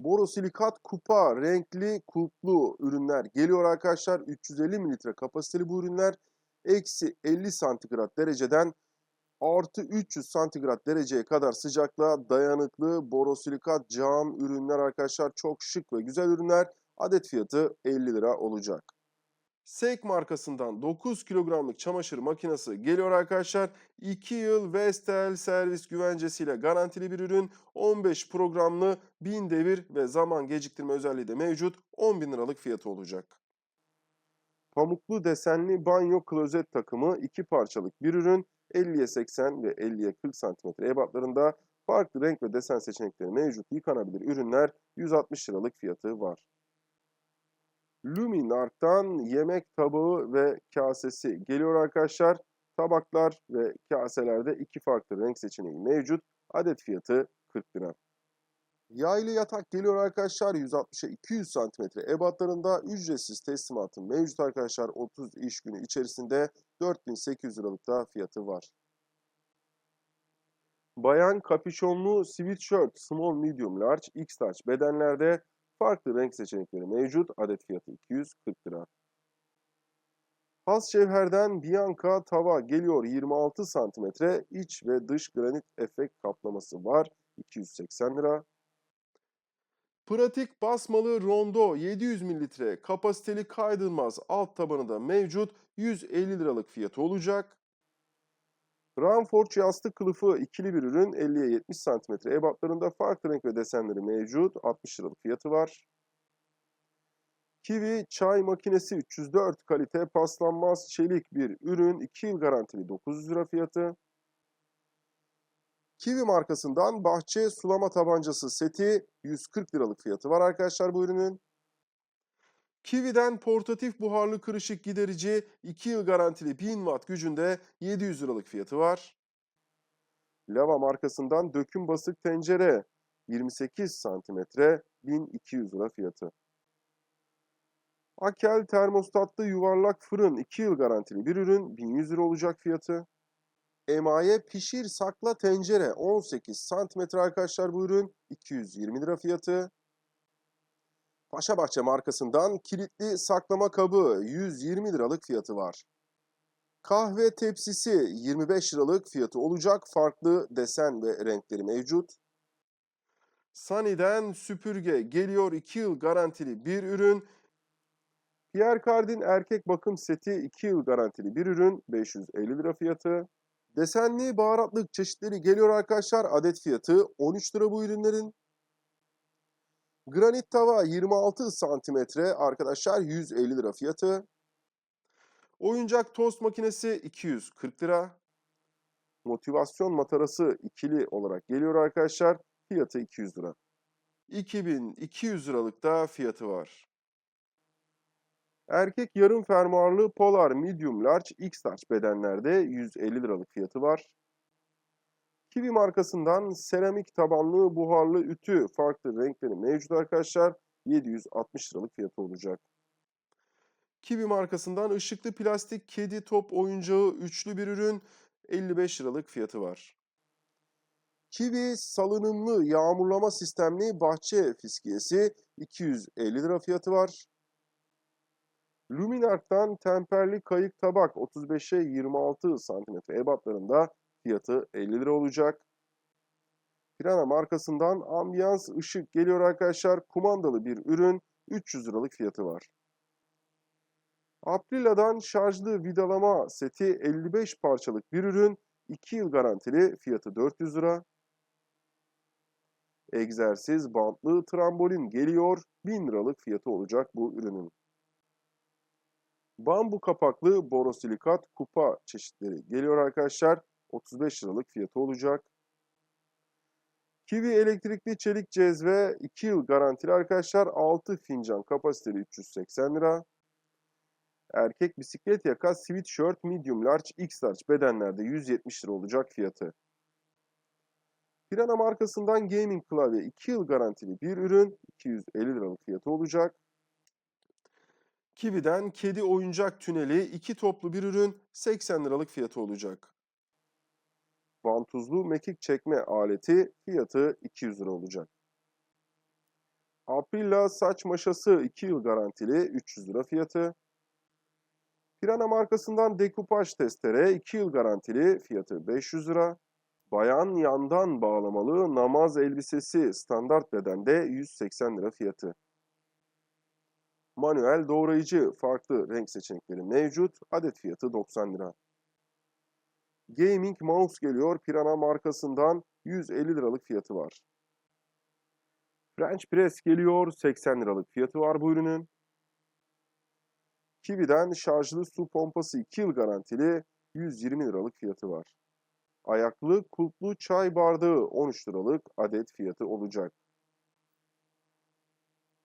Borosilikat kupa renkli kulplu ürünler geliyor arkadaşlar. 350 mililitre kapasiteli bu ürünler. Eksi 50 santigrat dereceden artı 300 santigrat dereceye kadar sıcaklığa dayanıklı borosilikat cam ürünler arkadaşlar. Çok şık ve güzel ürünler. Adet fiyatı 50 lira olacak. Seik markasından 9 kilogramlık çamaşır makinesi geliyor arkadaşlar. 2 yıl Vestel servis güvencesiyle garantili bir ürün. 15 programlı 1000 devir ve zaman geciktirme özelliği de mevcut. 10 bin liralık fiyatı olacak. Pamuklu desenli banyo klozet takımı 2 parçalık bir ürün. 50'ye 80 ve 50'ye 40 cm ebatlarında farklı renk ve desen seçenekleri mevcut yıkanabilir ürünler 160 liralık fiyatı var. Luminark'tan yemek tabağı ve kasesi geliyor arkadaşlar. Tabaklar ve kaselerde iki farklı renk seçeneği mevcut. Adet fiyatı 40 lira. Yaylı yatak geliyor arkadaşlar. 160'a 200 cm ebatlarında ücretsiz teslimatı mevcut arkadaşlar. 30 iş günü içerisinde 4800 liralık da fiyatı var. Bayan kapüşonlu sweatshirt small medium large x large bedenlerde farklı renk seçenekleri mevcut. Adet fiyatı 240 lira. Has Şevher'den Bianca tava geliyor 26 cm iç ve dış granit efekt kaplaması var 280 lira. Pratik basmalı rondo 700 mililitre kapasiteli kaydılmaz alt tabanı da mevcut 150 liralık fiyatı olacak. Ramforge yastık kılıfı ikili bir ürün 50'ye 70 cm ebatlarında farklı renk ve desenleri mevcut 60 liralık fiyatı var. Kiwi çay makinesi 304 kalite paslanmaz çelik bir ürün 2 yıl garantili 900 lira fiyatı. Kiwi markasından bahçe sulama tabancası seti 140 liralık fiyatı var arkadaşlar bu ürünün. Kiwi'den portatif buharlı kırışık giderici 2 yıl garantili 1000 watt gücünde 700 liralık fiyatı var. Lava markasından döküm basık tencere 28 santimetre 1200 lira fiyatı. Akel termostatlı yuvarlak fırın 2 yıl garantili bir ürün 1100 lira olacak fiyatı. Emaye pişir sakla tencere 18 santimetre arkadaşlar bu ürün 220 lira fiyatı. Paşabahçe markasından kilitli saklama kabı 120 liralık fiyatı var. Kahve tepsisi 25 liralık fiyatı olacak. Farklı desen ve renkleri mevcut. Sunny'den süpürge geliyor 2 yıl garantili bir ürün. Pierre Cardin erkek bakım seti 2 yıl garantili bir ürün 550 lira fiyatı. Desenli baharatlık çeşitleri geliyor arkadaşlar. Adet fiyatı 13 lira bu ürünlerin. Granit tava 26 santimetre arkadaşlar 150 lira fiyatı. Oyuncak tost makinesi 240 lira. Motivasyon matarası ikili olarak geliyor arkadaşlar. Fiyatı 200 lira. 2200 liralık da fiyatı var. Erkek yarım fermuarlı Polar Medium Large X Large bedenlerde 150 liralık fiyatı var. Kiwi markasından seramik tabanlı buharlı ütü farklı renkleri mevcut arkadaşlar. 760 liralık fiyatı olacak. Kiwi markasından ışıklı plastik kedi top oyuncağı üçlü bir ürün 55 liralık fiyatı var. Kiwi salınımlı yağmurlama sistemli bahçe fiskiyesi 250 lira fiyatı var. Luminark'tan temperli kayık tabak 35'e 26 cm ebatlarında fiyatı 50 lira olacak. Pirana markasından ambiyans ışık geliyor arkadaşlar. Kumandalı bir ürün 300 liralık fiyatı var. Aprila'dan şarjlı vidalama seti 55 parçalık bir ürün 2 yıl garantili fiyatı 400 lira. Egzersiz bantlı trambolin geliyor 1000 liralık fiyatı olacak bu ürünün. Bambu kapaklı borosilikat kupa çeşitleri geliyor arkadaşlar. 35 liralık fiyatı olacak. Kiwi elektrikli çelik cezve 2 yıl garantili arkadaşlar. 6 fincan kapasiteli 380 lira. Erkek bisiklet yaka sweatshirt medium large x large bedenlerde 170 lira olacak fiyatı. Pirana markasından gaming klavye 2 yıl garantili bir ürün 250 liralık fiyatı olacak. Kiwi'den kedi oyuncak tüneli iki toplu bir ürün 80 liralık fiyatı olacak. Vantuzlu mekik çekme aleti fiyatı 200 lira olacak. Aprilla saç maşası 2 yıl garantili 300 lira fiyatı. Pirana markasından dekupaj testere 2 yıl garantili fiyatı 500 lira. Bayan yandan bağlamalı namaz elbisesi standart bedende 180 lira fiyatı. Manuel doğrayıcı farklı renk seçenekleri mevcut. Adet fiyatı 90 lira. Gaming mouse geliyor. Pirana markasından 150 liralık fiyatı var. French press geliyor. 80 liralık fiyatı var bu ürünün. Kiwi'den şarjlı su pompası 2 yıl garantili 120 liralık fiyatı var. Ayaklı kulplu çay bardağı 13 liralık adet fiyatı olacak.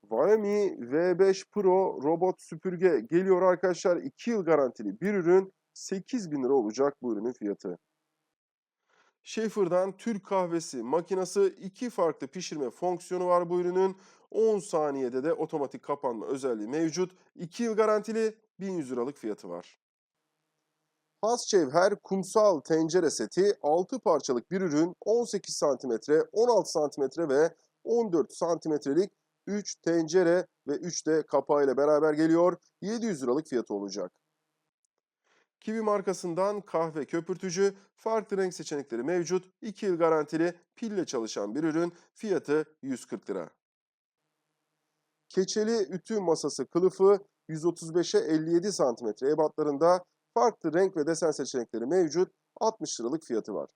Xiaomi V5 Pro robot süpürge geliyor arkadaşlar. 2 yıl garantili bir ürün 8000 lira olacak bu ürünün fiyatı. Schaefer'dan Türk kahvesi makinesi iki farklı pişirme fonksiyonu var bu ürünün. 10 saniyede de otomatik kapanma özelliği mevcut. 2 yıl garantili 1100 liralık fiyatı var. Hasçevher kumsal tencere seti 6 parçalık bir ürün 18 cm, 16 cm ve 14 santimetrelik 3 tencere ve 3 de kapağıyla beraber geliyor. 700 liralık fiyatı olacak. Kiwi markasından kahve köpürtücü, farklı renk seçenekleri mevcut. 2 yıl garantili, pille çalışan bir ürün. Fiyatı 140 lira. Keçeli ütü masası kılıfı 135'e 57 cm ebatlarında farklı renk ve desen seçenekleri mevcut. 60 liralık fiyatı var.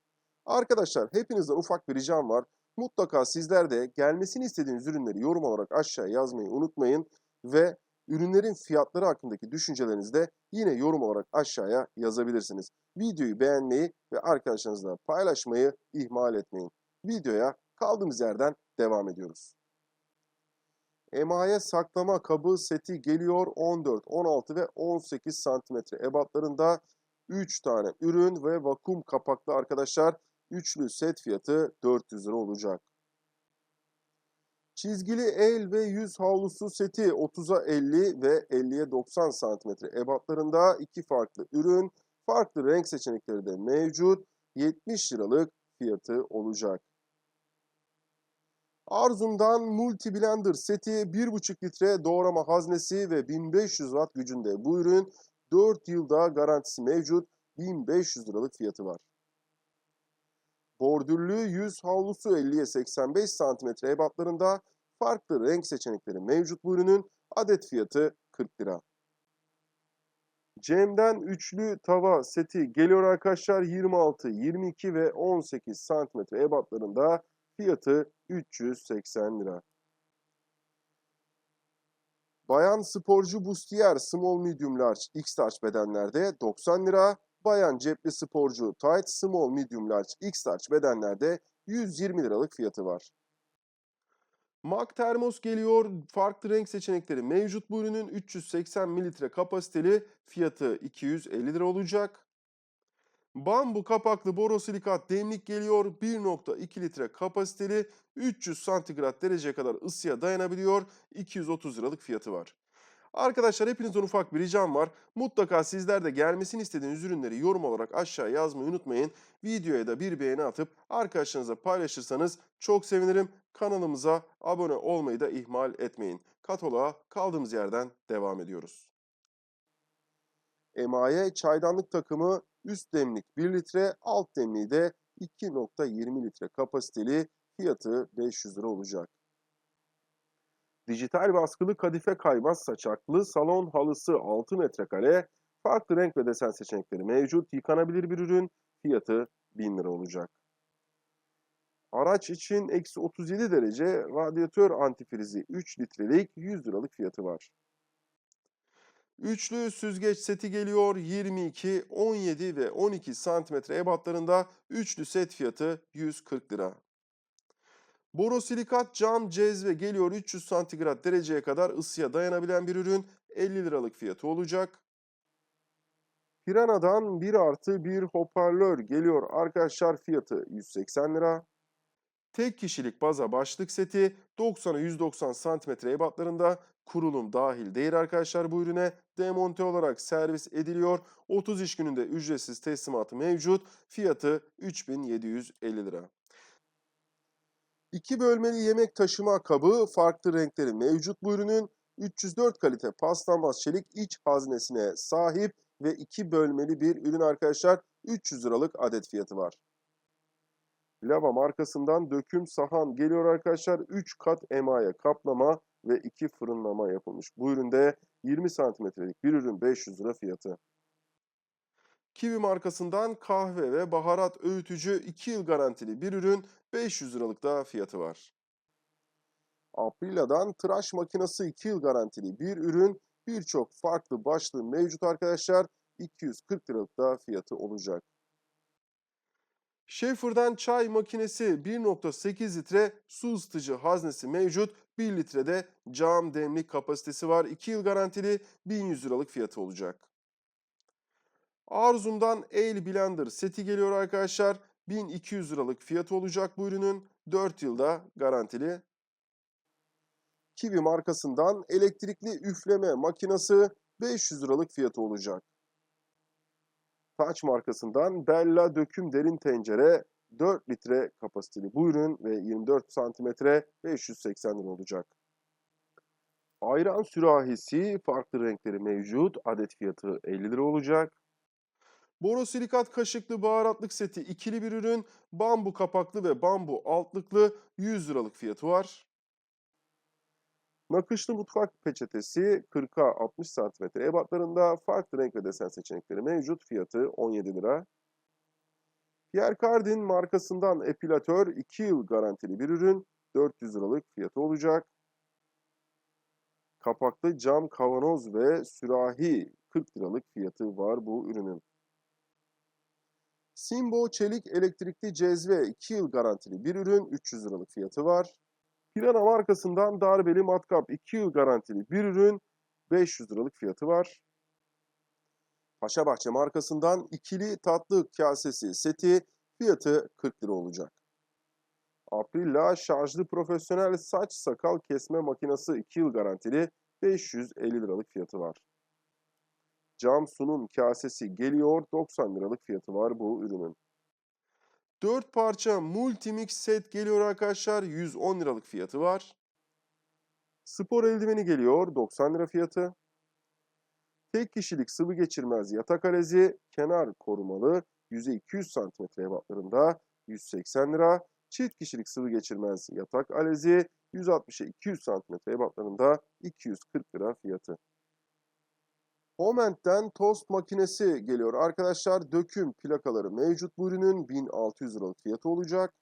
Arkadaşlar hepinizden ufak bir ricam var. Mutlaka sizler de gelmesini istediğiniz ürünleri yorum olarak aşağıya yazmayı unutmayın ve ürünlerin fiyatları hakkındaki düşüncelerinizi de yine yorum olarak aşağıya yazabilirsiniz. Videoyu beğenmeyi ve arkadaşlarınızla paylaşmayı ihmal etmeyin. Videoya kaldığımız yerden devam ediyoruz. Emaye saklama kabı seti geliyor 14, 16 ve 18 santimetre ebatlarında 3 tane ürün ve vakum kapaklı arkadaşlar. Üçlü set fiyatı 400 lira olacak. Çizgili el ve yüz havlusu seti 30'a 50 ve 50'ye 90 cm ebatlarında iki farklı ürün, farklı renk seçenekleri de mevcut. 70 liralık fiyatı olacak. Arzum'dan Multi Blender seti 1,5 litre doğrama haznesi ve 1500 watt gücünde bu ürün 4 yılda garantisi mevcut. 1500 liralık fiyatı var. Bordürlü yüz havlusu 50'ye 85 cm ebatlarında farklı renk seçenekleri mevcut bu ürünün adet fiyatı 40 lira. Cem'den üçlü tava seti geliyor arkadaşlar 26, 22 ve 18 cm ebatlarında fiyatı 380 lira. Bayan sporcu bustiyer small medium large x large bedenlerde 90 lira. Bayan cepli sporcu tight small medium large x large bedenlerde 120 liralık fiyatı var. Mak termos geliyor. Farklı renk seçenekleri mevcut bu ürünün 380 mililitre kapasiteli fiyatı 250 lira olacak. Bambu kapaklı borosilikat demlik geliyor. 1.2 litre kapasiteli 300 santigrat derece kadar ısıya dayanabiliyor. 230 liralık fiyatı var. Arkadaşlar hepinizden ufak bir ricam var. Mutlaka sizler de gelmesini istediğiniz ürünleri yorum olarak aşağıya yazmayı unutmayın. Videoya da bir beğeni atıp arkadaşlarınızla paylaşırsanız çok sevinirim. Kanalımıza abone olmayı da ihmal etmeyin. Kataloğa kaldığımız yerden devam ediyoruz. Emaye çaydanlık takımı üst demlik 1 litre, alt demliği de 2.20 litre kapasiteli fiyatı 500 lira olacak. Dijital baskılı kadife kaymaz saçaklı salon halısı 6 metrekare, farklı renk ve desen seçenekleri mevcut, yıkanabilir bir ürün, fiyatı 1000 lira olacak. Araç için eksi 37 derece radyatör antifrizi 3 litrelik 100 liralık fiyatı var. Üçlü süzgeç seti geliyor 22, 17 ve 12 santimetre ebatlarında üçlü set fiyatı 140 lira. Borosilikat cam cezve geliyor 300 santigrat dereceye kadar ısıya dayanabilen bir ürün 50 liralık fiyatı olacak. Pirana'dan 1 artı 1 hoparlör geliyor arkadaşlar fiyatı 180 lira. Tek kişilik baza başlık seti 90'a 190 santimetre ebatlarında kurulum dahil değil arkadaşlar bu ürüne demonte olarak servis ediliyor. 30 iş gününde ücretsiz teslimatı mevcut. Fiyatı 3750 lira. İki bölmeli yemek taşıma kabı farklı renkleri mevcut bu ürünün 304 kalite paslanmaz çelik iç haznesine sahip ve iki bölmeli bir ürün arkadaşlar 300 liralık adet fiyatı var. Lava markasından döküm sahan geliyor arkadaşlar. 3 kat emaye kaplama ve 2 fırınlama yapılmış. Bu üründe 20 santimetrelik bir ürün 500 lira fiyatı. Kiwi markasından kahve ve baharat öğütücü 2 yıl garantili bir ürün 500 liralık da fiyatı var. Aprila'dan tıraş makinesi 2 yıl garantili bir ürün birçok farklı başlığı mevcut arkadaşlar 240 liralık da fiyatı olacak. Schaefer'dan çay makinesi 1.8 litre su ısıtıcı haznesi mevcut. 1 litrede cam demlik kapasitesi var. 2 yıl garantili 1100 liralık fiyatı olacak. Arzum'dan El Blender seti geliyor arkadaşlar. 1200 liralık fiyatı olacak bu ürünün. 4 yılda garantili. Kiwi markasından elektrikli üfleme makinesi 500 liralık fiyatı olacak. Taç markasından Bella döküm derin tencere 4 litre kapasiteli bu ürün ve 24 santimetre 580 lira olacak. Ayran sürahisi farklı renkleri mevcut. Adet fiyatı 50 lira olacak. Borosilikat kaşıklı baharatlık seti ikili bir ürün. Bambu kapaklı ve bambu altlıklı 100 liralık fiyatı var. Nakışlı mutfak peçetesi 40'a 60 cm ebatlarında farklı renk ve desen seçenekleri mevcut. Fiyatı 17 lira. Pierre Cardin markasından epilatör 2 yıl garantili bir ürün. 400 liralık fiyatı olacak. Kapaklı cam kavanoz ve sürahi 40 liralık fiyatı var bu ürünün. Simbo çelik elektrikli cezve 2 yıl garantili bir ürün 300 liralık fiyatı var. Pirana markasından darbeli matkap 2 yıl garantili bir ürün 500 liralık fiyatı var. Paşabahçe markasından ikili tatlı kasesi seti fiyatı 40 lira olacak. Aprilla şarjlı profesyonel saç sakal kesme makinesi 2 yıl garantili 550 liralık fiyatı var. Cam sunum kasesi geliyor 90 liralık fiyatı var bu ürünün. 4 parça multimix set geliyor arkadaşlar. 110 liralık fiyatı var. Spor eldiveni geliyor. 90 lira fiyatı. Tek kişilik sıvı geçirmez yatak alezi kenar korumalı yüzey 200 cm ebatlarında 180 lira. Çift kişilik sıvı geçirmez yatak alezi 160'a 200 cm ebatlarında 240 lira fiyatı. Homent'ten tost makinesi geliyor. Arkadaşlar döküm plakaları mevcut bu ürünün 1600 liralık fiyatı olacak.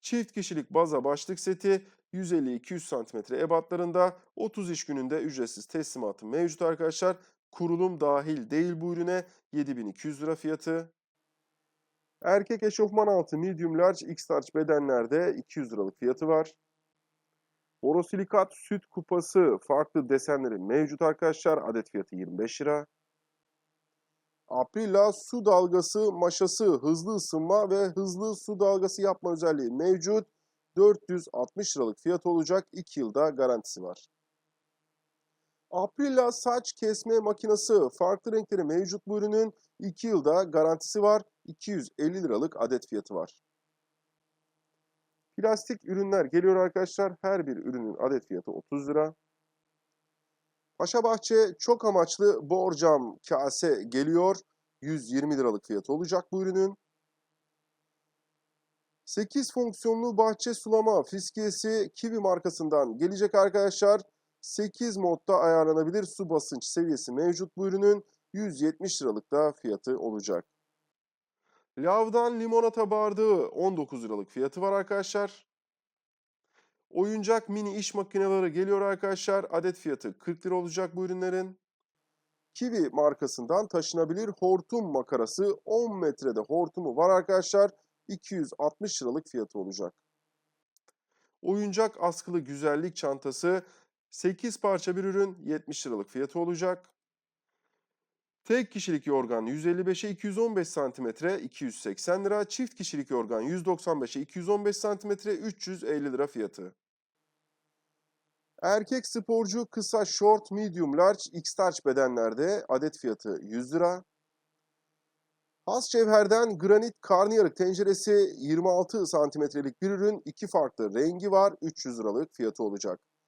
Çift kişilik baza başlık seti 150-200 cm ebatlarında 30 iş gününde ücretsiz teslimatı mevcut arkadaşlar. Kurulum dahil değil bu ürüne 7200 lira fiyatı. Erkek eşofman altı medium large x large bedenlerde 200 liralık fiyatı var. Borosilikat süt kupası farklı desenleri mevcut arkadaşlar. Adet fiyatı 25 lira. Aprila su dalgası maşası hızlı ısınma ve hızlı su dalgası yapma özelliği mevcut. 460 liralık fiyat olacak. 2 yılda garantisi var. Aprila saç kesme makinesi farklı renkleri mevcut bu ürünün 2 yılda garantisi var. 250 liralık adet fiyatı var. Plastik ürünler geliyor arkadaşlar. Her bir ürünün adet fiyatı 30 lira. Paşabahçe çok amaçlı borcam kase geliyor. 120 liralık fiyatı olacak bu ürünün. 8 fonksiyonlu bahçe sulama fiskiyesi Kiwi markasından gelecek arkadaşlar. 8 modda ayarlanabilir su basınç seviyesi mevcut bu ürünün. 170 liralık da fiyatı olacak. Lavdan limonata bardağı 19 liralık fiyatı var arkadaşlar. Oyuncak mini iş makineleri geliyor arkadaşlar. Adet fiyatı 40 lira olacak bu ürünlerin. Kiwi markasından taşınabilir hortum makarası 10 metrede hortumu var arkadaşlar. 260 liralık fiyatı olacak. Oyuncak askılı güzellik çantası 8 parça bir ürün 70 liralık fiyatı olacak. Tek kişilik yorgan 155'e 215 cm 280 lira. Çift kişilik yorgan 195'e 215 cm 350 lira fiyatı. Erkek sporcu kısa short medium large x large bedenlerde adet fiyatı 100 lira. Has cevherden granit karnıyarık tenceresi 26 santimetrelik bir ürün. iki farklı rengi var. 300 liralık fiyatı olacak.